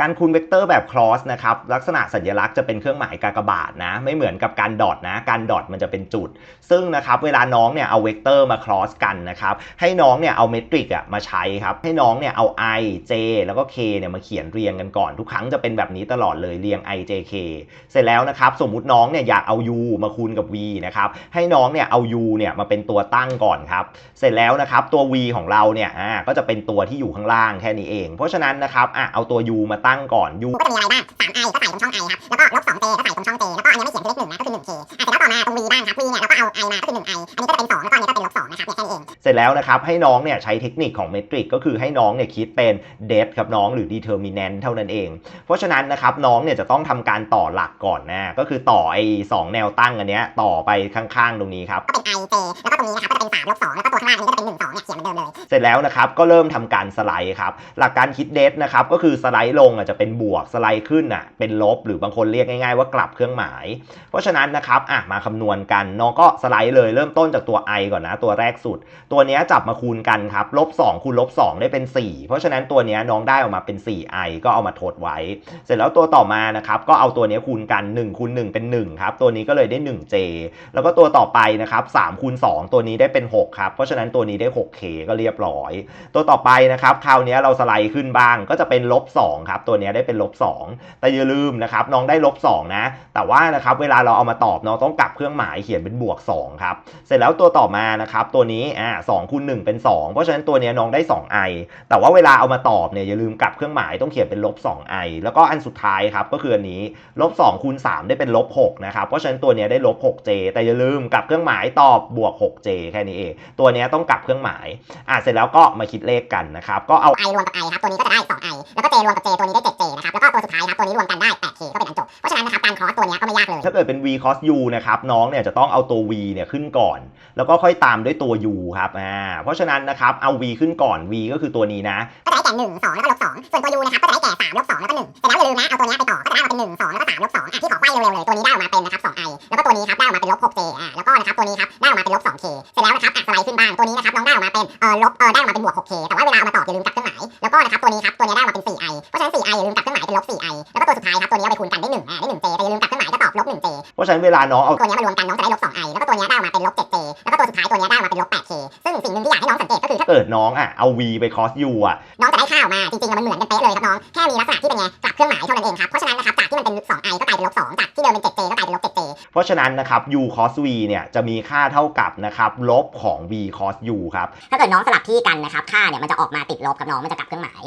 การคูณเวกเตอร์แบบ cross นะครับลักษณะสัญลักษณ์จะเป็นเครื่องหมายกากบาทนะไม่เหมือนกับการดอทนะการดอทมันจะเป็นจุด ซึ่งนะครับเวลาน้องเนี่ยเอาเวกเตอร์มา cross กันนะครับให้น้องเนี่ยเอาเมตริกอะมาใช้ครับให้น้องเนี่ยเอา i j แล้วก็ k เนี่ยมาเขียนเรียงกันก่อน ทุกครั้งจะเป็นแบบนี้ตลอดเลยเรียง i j k เสร็จแล้วนะครับสมมุติน้องเนี่ยอยากเอา u มาคูณกับ v นะครับให้น้องเนี่ยเอา u เนี่ยมาเป็นตัวตั้งก่อนครับเสร็จแล้วนะครับตัว v ของเราเนี่ยอ่าก็จะเป็นตัวที่อยู่ข้างล่างแค่นี้เอง เพราะฉะนั้นนะครับอะเอาตัว u มาตั้งก่อน u ก็จะมีอะไรบ้างสามไอก็ใส่ตรงช่องไอครับ แล้วก็ลบสองเจก็ใส่ตรงช่องเตแล้วก็อันนี้ไม่เขียนเป็นเลขหนึ่งนะก็คือ 1k อะเสร็จแล้วต่อมาตรง v บ้างครับ v เนี่ยเราก็เอาไอมาก็คือหนึ่งไออันนี้ก็จะเป็นสองแล้วก็อันนี้ก็ นะครับเนี่ยแค่นี้เองเสร็จแล้วนะครับให้น้องเนี่ยใช้เทคนิคของเมตริกก็คือให้น้องเนี่ยคิดเป็น det ครับน้องหรือ determinant เท่านั้นเอง เพราะฉะนั้นนะครับน้องเนี่ยจะต้องทำการต่อหลักก่อนนะก็คือต่อไอ้สองแนวตั้งอันเนี้ยต่อไปข้างๆตรงนี้ครับก็เป็น i j แล้วก็ตรงนี้นะครับก็จะเป็น3ลบ2แล้วก็ตัวข้างล่างนนี้ก็จะเป็น1 2เนี่ยเขียนเหมือนเดิมเลยเสร็จแล้วนะครับก็เริ่มทำการสไลด์ครับหลักการคิดเดทนะครับก็คือสไลด์ลงอะจะเป็นบวกสไลด์ขึ้นอะเป็นลบหรือบางคนเรียกง่ายๆว่ากลับเครื่องหมาย เพราะฉะนั้นนะครับอะมาคำนวณกันน้องก็สไลด์เลยเริ่มต้นจากตัว i ก่อนนะตัวแรกสุด ตัวนี้จับมาคูณกันครับลบ2คูณลบ2ได้เป็น 4 เพราะฉะนั้นตัวนี้น้องได้ออกมาเป็น 4i ก็เอามาทดไว้ เสร็จแล้วตัวต่อมานะครับก็เอาตัวนี้คูณกัน1คูณ1เป็น1ครับตัวนี้ก็เลยได้ 1j แล้วก็ตัวต่อไปนะครับ3คูณ2ตัวนี้ได้เป็น6ครับเพราะฉะนั้นตัวนี้ได้ 6k ก็เรียบร้อย ตัวต่อไปนะครับคราวนี้เราสไลด์ขึ้นบ้างก็จะเป็นลบ2ครับตัวนี้ได้เป็นลบ2แต่อย่าลืมนะครับน้องได้ลบ2นะแต่ว่านะครับเวลาเราเอามาตอบน้องต้องกลับเครื่องหมายเขียนเป็นบวก2ครับเสร็จแล้วตัวต่อมานะครับตัวนี้อ่า2คูณ1เป็น2เพราะฉะนั้นตัวนี้น้องได้ 2i แต่ว่าเวลาเอามาตอบเนี่ยอย่าลืมกลับเครื่องหมายต้องเขียนเป็นลบ 2i แล้วก็อันสุดท้ายครับก็คืออันนี้ลบ2คูณ3ได้เป็นลบ6นะครับเพราะฉะนั้นตัวนี้ได้ลบ 6j แต่อย่าลืมกลับเครื่องหมายตอบบวก 6j แค่นี้เองตัวนี้ต้องกลับเครื่องหมายอ่าเสร็จแล้วก็มาคิดเลขกันนะครับก็เอา i รวมกับ i ครับตัวนี้ก็จะได้ 2i แล้วก็ j รวมกับ j ตัวนี้ได้ 7j นะครับแล้วก็ตัวสุดท้ายครับตัวนี้รวมกันได้ 8k ก็เป็นอันจบเพราะฉะนั้นนะครับการ cross ตัวเนี้ยก็ไม่ยากเลยถ้าเกิดเป็น v cos u นะครับน้องเนี่ยจะต้องเอาตัว v เนี่ยขึ้นก่อน แล้วก็ค่อยตามด้วยตัวัว u ครับอ่าเพราะฉะนั้นนะครับเอา v ขึ้นก่อน v ก็คือตัวนี้นะก็จะได้แก่1 2แล้วก็ลบ2ส่วนตัว u นะครับก็จะได้แก่3ลบ2แล้วก็1เสร็จแล้วอย่าลืมนะเอาตัวนี้ไปต่อก็จะได้มาเป็น1 2แล้วก็3ลบ2อะที่ขอไขว้เร็วๆเลยตัวนี้ได้ออกมาเป็นนะครับ 2i แล้วก็ตัวนี้ครับได้ออกมาเป็นลบ 6j อะแล้วก็นะครับตัวนี้ครับได้ออกมาเป็นลบ 2k เสร็จแล้วนะครับอะสไลด์ขึ้นบ้างตัวนี้นะครับน้องได้ออกมาเป็นเอ่อลบเอ่อได้ออกมาเป็นบวก 6k แต่ว่าเวลาเอามาต่ออย่าลืมกลับเครื่องหมายแล้วก็นะครับตัวนี้ครับตัวนี้ได้ออกมาเป็น 4i เพราะฉะนั้น 4i อย่าลืมกลับเครื่องหมายเป็นลบ 4i แล้วก็ตัวสุดท้ายครับตัวนี้เอาไปคูณกันได้1อะได้ 1j แต่อย่าลืมกลับเครื่องหมายก็ต่อ บลบ 1j เพราะฉะนั้นเวลาน้องเอาตัวเนี้ยมารวมกันน้องจะได้ลบ 2i แล้วก็ตัวเนี้ยได้ออกมาเป็นลบ 7j แล้วก็ตัวสุดท้ายตัวเนี้ยได้ออกมาเป็นลบ 8k ซึ่งสิ่งหนึ่งที่อยากให้น้องสังเกตก็คือถ้าเกิดน้องอะเอา v ไป cos u อะน้องจะได้ค่าออกมาจริงๆอะมันเหมือนกันเป๊ะเลยครับน้องแค่มีลักษณะที่เป็นไงกลับเครื่องหมายเท่านั้นเองครับเพราะฉะนั้นนะครับจากที่มันเป็น 2i ก็กลายเป็นลบ2จากที่เดิมเป็น 7j ก็กลายเป็นลบ 7j เพราะฉะนั้นนะครับ u cos v เนี่ยจะมีค่าเท่ากับนะครับลบของ v cos u ครับถ้าเกิดน้องสลับที่กันนะครับค่าเนี่ยมันจะออกมาติดลบครับน้องมันจะกลับเครื่องหมาย